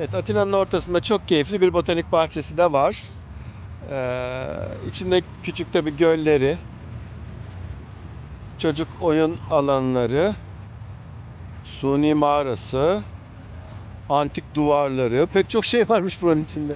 Evet, Atina'nın ortasında çok keyifli bir botanik bahçesi de var. Ee, içinde küçük tabi gölleri, çocuk oyun alanları, suni mağarası, antik duvarları, pek çok şey varmış buranın içinde.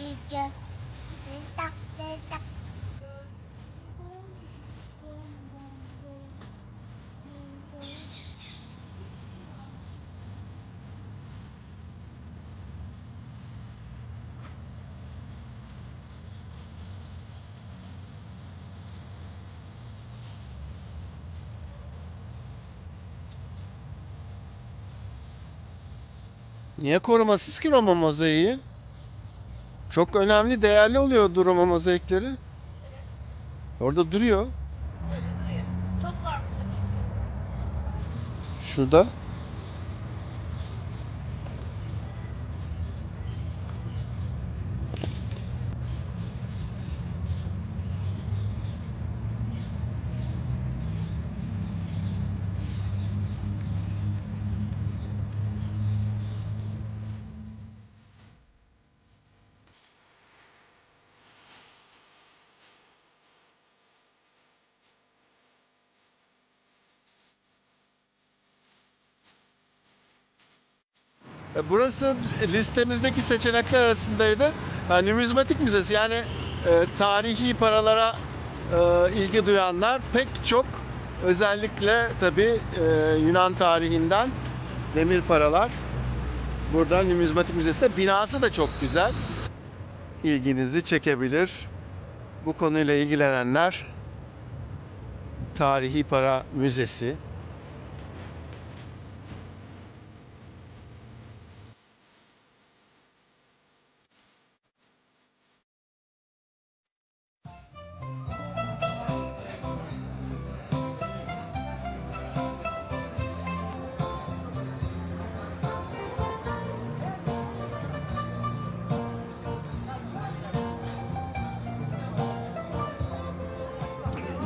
iyice. Niye korumasız ki Roma mozaiği? Çok önemli, değerli oluyor Roma mozaikleri. Orada duruyor. Çok var. Şurada. Burası listemizdeki seçenekler arasındaydı. Ha, numizmatik müzesi yani e, tarihi paralara e, ilgi duyanlar pek çok özellikle tabi Yunan tarihinden demir paralar. Burada numizmatik müzesinde binası da çok güzel. İlginizi çekebilir. Bu konuyla ilgilenenler Tarihi Para Müzesi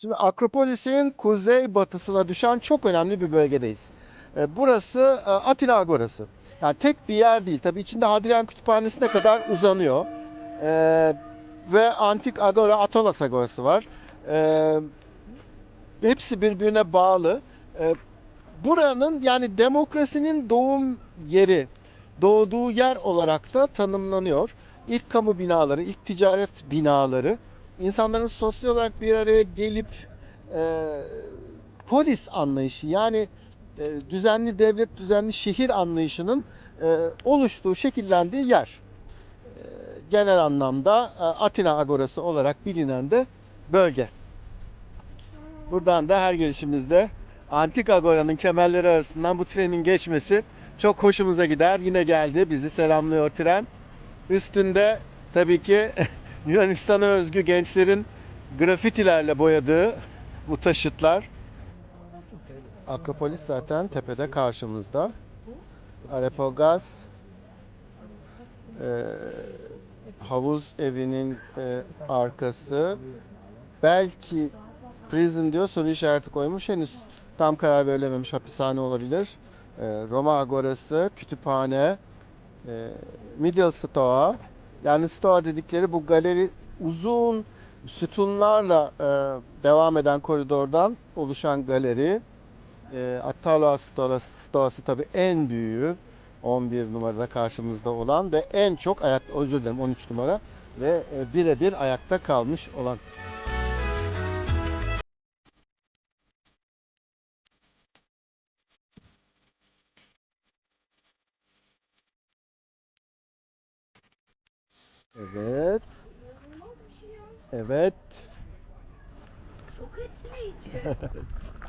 Şimdi Akropolis'in kuzey batısına düşen çok önemli bir bölgedeyiz. E, Burası e, Atina Agorası. Yani tek bir yer değil. Tabii içinde Hadrian Kütüphanesi'ne kadar uzanıyor. E, ve Antik Agora, Atolas Agorası var. E, hepsi birbirine bağlı. Buranın yani demokrasinin doğum yeri, doğduğu yer olarak da tanımlanıyor. İlk kamu binaları, ilk ticaret binaları insanların sosyal olarak bir araya gelip e, polis anlayışı yani e, düzenli devlet, düzenli şehir anlayışının e, oluştuğu, şekillendiği yer. E, genel anlamda e, Atina Agorası olarak bilinen de bölge. Buradan da her gelişimizde Antik Agora'nın kemerleri arasından bu trenin geçmesi çok hoşumuza gider. Yine geldi, bizi selamlıyor tren. Üstünde tabii ki Yunanistan'a özgü gençlerin grafitilerle boyadığı bu taşıtlar. Akropolis zaten tepede karşımızda. Areopagus e, havuz evinin e, arkası. Belki prison diyor soru işareti koymuş. Henüz tam karar verilememiş hapishane olabilir. E, Roma Agorası, kütüphane, e, Middle Stoa, yani Stoa dedikleri bu galeri uzun sütunlarla e, devam eden koridordan oluşan galeri. E, Attala Stoası, Stoası tabii en büyüğü. 11 numarada karşımızda olan ve en çok ayak özür dilerim 13 numara ve e, birebir ayakta kalmış olan Evet. Şey. Evet. Çok etkileyici.